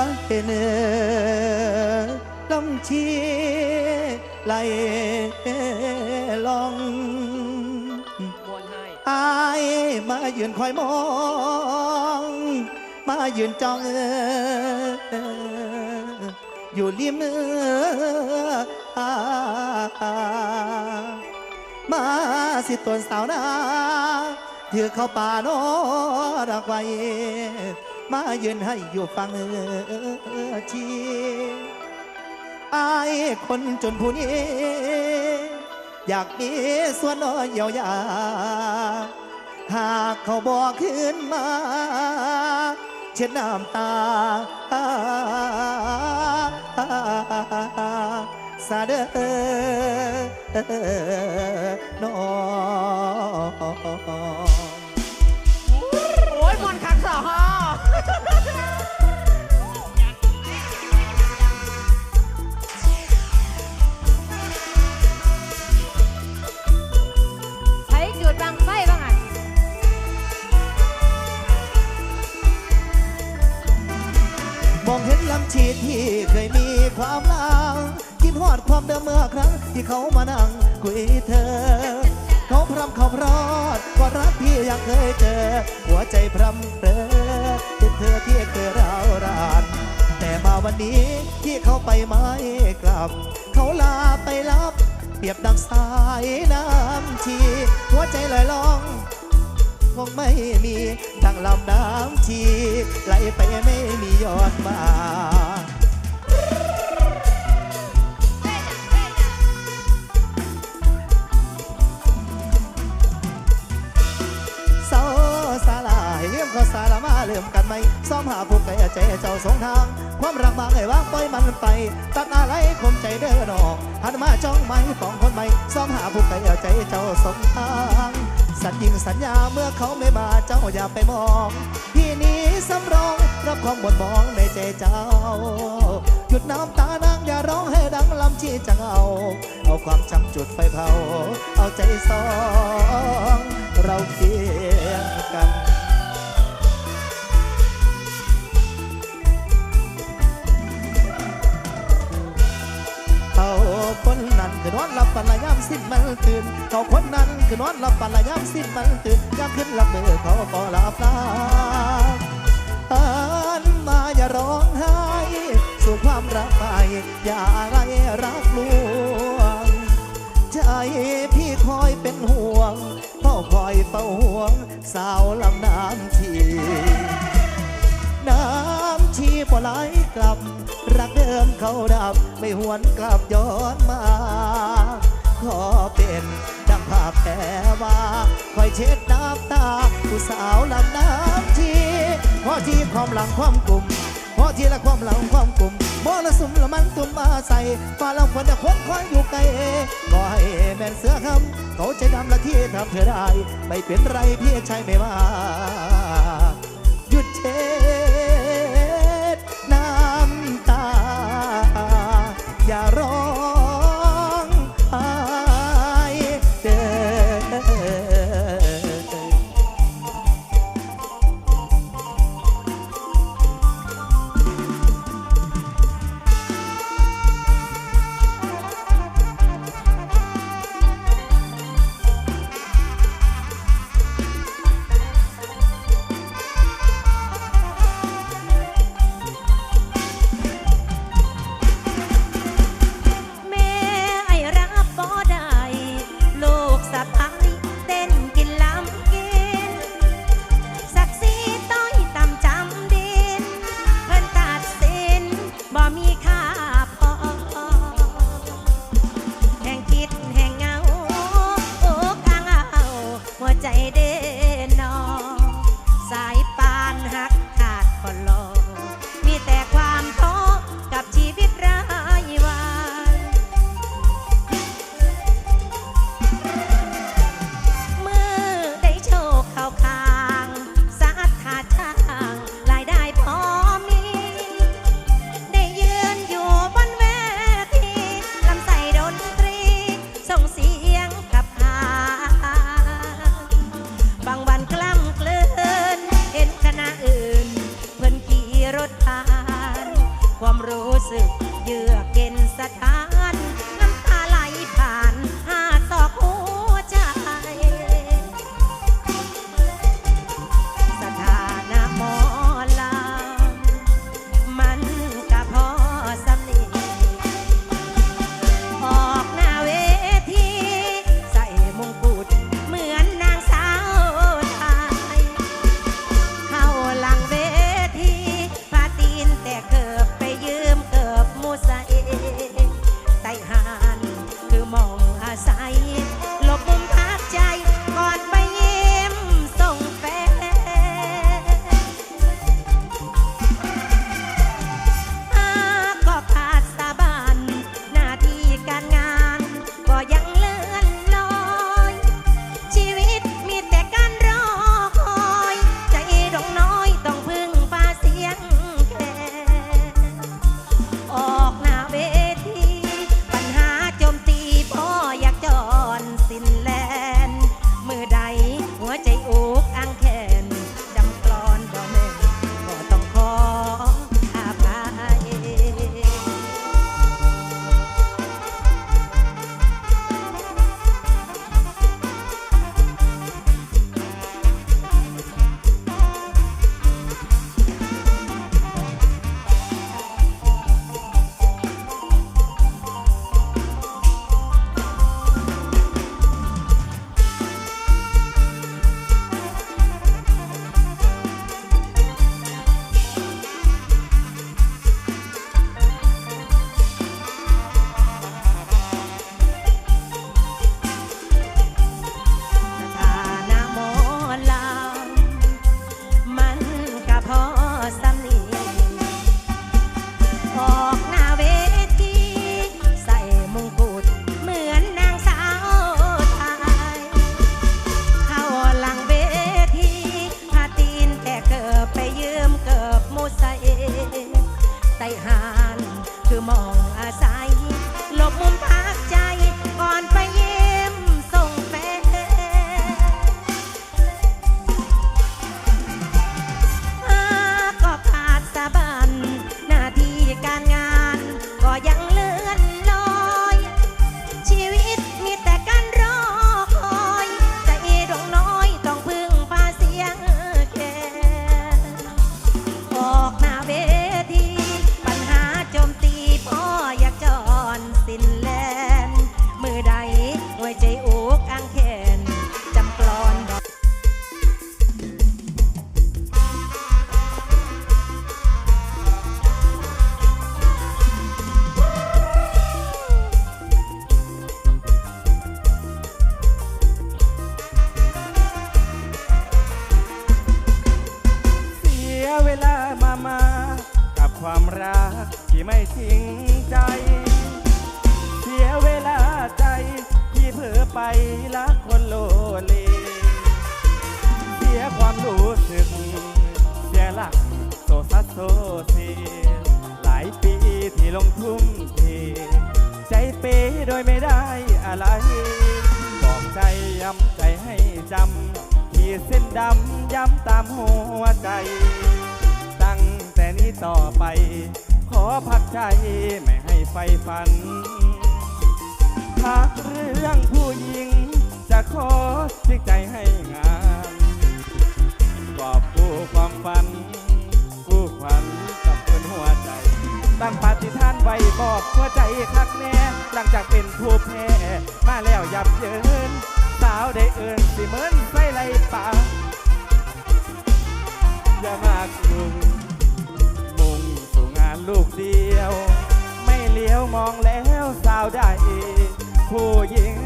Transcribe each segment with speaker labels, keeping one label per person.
Speaker 1: ละเห็นลำชีไหลลองอายมายืนคอยมอง มายืนจ้องเอออยู่ริมเออมาสิตัวสาวนาถือเข้าป่าโนรักไว้ มายืนให้อยู่ฟังเออชีอายคนจนผู้นี้ อยากมีส่วนน้อยเยียวยาหากเขาบอกขึ้นมา เช็ดน้ำตาสาเดอน้อ
Speaker 2: ยั
Speaker 3: ง
Speaker 1: เคยเจอ หัวใจพรำเรอเป็นเธอที่เคยร้าวรานแต่มาวันนี้ที่เขาไปไม่กลับ เขาลาไปรับ เปรียบดังสายน้ำชีหัวใจลอยล่องคงไม่มีดังลำน้ำชีไหลไปไม่มียอดมา เลื่มกันไหมซ้อมหาผู้ไก่ใจเจ้าสงทาง ความรักบางไอ้วางปล่อยมันไป ตัดอะไรคมใจเด้อดอกหันมาจ้องไหมปองคนใหม่ซ้อมหาผู้ไก่ใจเจ้าสงทางสัญญิงสัญญาเมื่อเขาไม่มาเจ้าอย่าไปมอง พี่นี้สำรองรับความบนมองในใจเจ้า หยุดน้ำตานางอย่าร้องให้ดังลำชี้จังเอา เอาความจำจุดไฟเผา เอาใจสอง เราเคียงกัน คนนั้นคือนอนหลับฝันละยามสิ้นมันตื่นเขาคนนั้นคือนอนหลับฝันละยามสิ้นมันตื่นยามขึ้นหลับมือเขาก็หลับตาหันมาอย่าร้องไห้สู่ความรักไปอย่าอะไรรักลวงใจพี่คอยเป็นห่วงเฝ้าคอยเฝ้าห่วงสาวลำน้ำทีำชีพอไหลกลับ รักเดิมเขาดับ ไม่หวนกลับย้อนมา ขอเป็นดังภาพแผลว่าคอยเช็ดน้ำตา ผู้สาวลำน้ำชีพอที่ความหลังความกลุ่มพอที่ละความหลังความกลุ่มมรสุมละมันตุ่มมาใส่ฟ้าเราฝนจะคนคว้างอยู่ไกลก็ให้แม่นเสือคำเขาใจดำละที่ทำเธอได้ ไม่เป็นไรพี่ชายไม่ว่า หยุดเช หา
Speaker 4: ร คือมองอาศัย ลงทุ่มเทใจเปย์โด
Speaker 5: ยไม่ได้อะไร บอกใจย้ำใจให้จำที่เส้นดำย้ำตามหัวใจ ตั้งแต่นี้ต่อไป ขอพักใจไม่ให้ไฟฟันหากเรื่องผู้หญิง จะขอจิกใจให้ เป็นผู้แพ้มาแล้วยับเยินสาวได้เอินสิเหมือนใส่ไรป่าอย่ามากลุงมุ่งสู่งานลูกเดียว ไม่เลี้ยวมองแล้วสาวได้ ผู้หญิง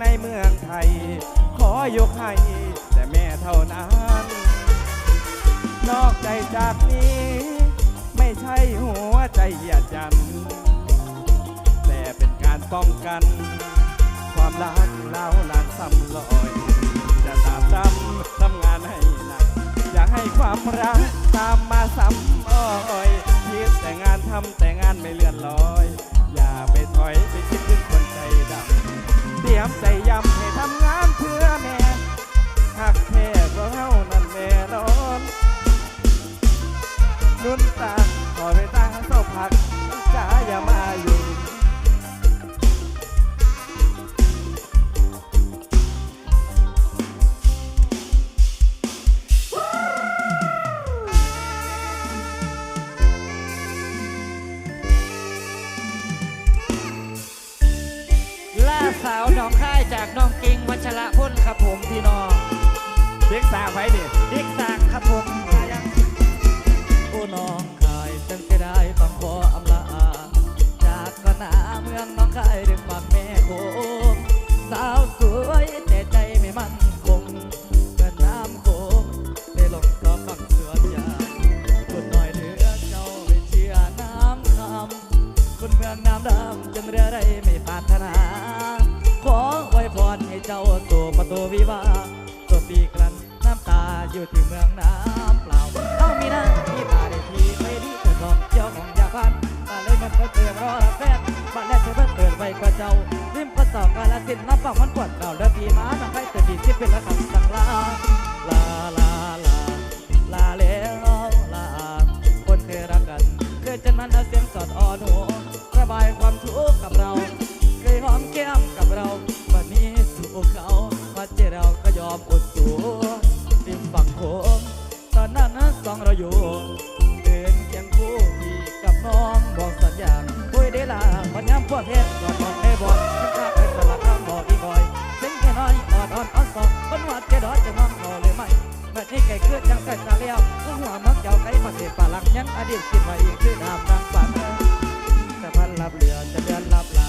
Speaker 5: ในเมืองไทย ขอยกให้แต่แม่เท่านั้น นอกใจจากนี้ ไม่ใช่หัวใจเหยียดยัน ป้องกัน ความรักเราหนักซำลอย จะตามซ้ำทำงานให้หนัก อยากให้ความรักตามมาซ้ำ เมือ
Speaker 2: สอบ
Speaker 5: กา
Speaker 6: ลสินน้ำปังมันปวดเก่าแล้วทีม้าน้องไปแต่ดีที่เป็นละคำสั่งลาลาลาลาลาแล้วลาคนเคยรักกันเคยจะนั้นเอาเสียงสอดอ่อนหัวระบายความทุกข์กับเรา เคยหอมแก้มกับเราวันนี้สู่เขามาเจอเราก็ยอมอดสูริมฝั่งโขงตอนนั้นสองเราอยู่เดินเคียงคู่พี่กับน้องบอกสัญญา ได้ลาวันย้ำพวกเพชรกอนบอกให้บอกขึ้นข้าไปสลักข้ามบอกอีกอยเสียงแค่น้อยอ่อนอ่อนอ่อนสองคนวัดแค่ดอดจะมองเราเลยไหมแบบนี้ไก่ขึ้นยังใส่ตาเลี้ยวหัวมักเจ้าไก่ประเสพปลาหลังยันอดีตกินไว้อีกคือน้ำดังฝันแต่พันลับเรือจะเดินรับ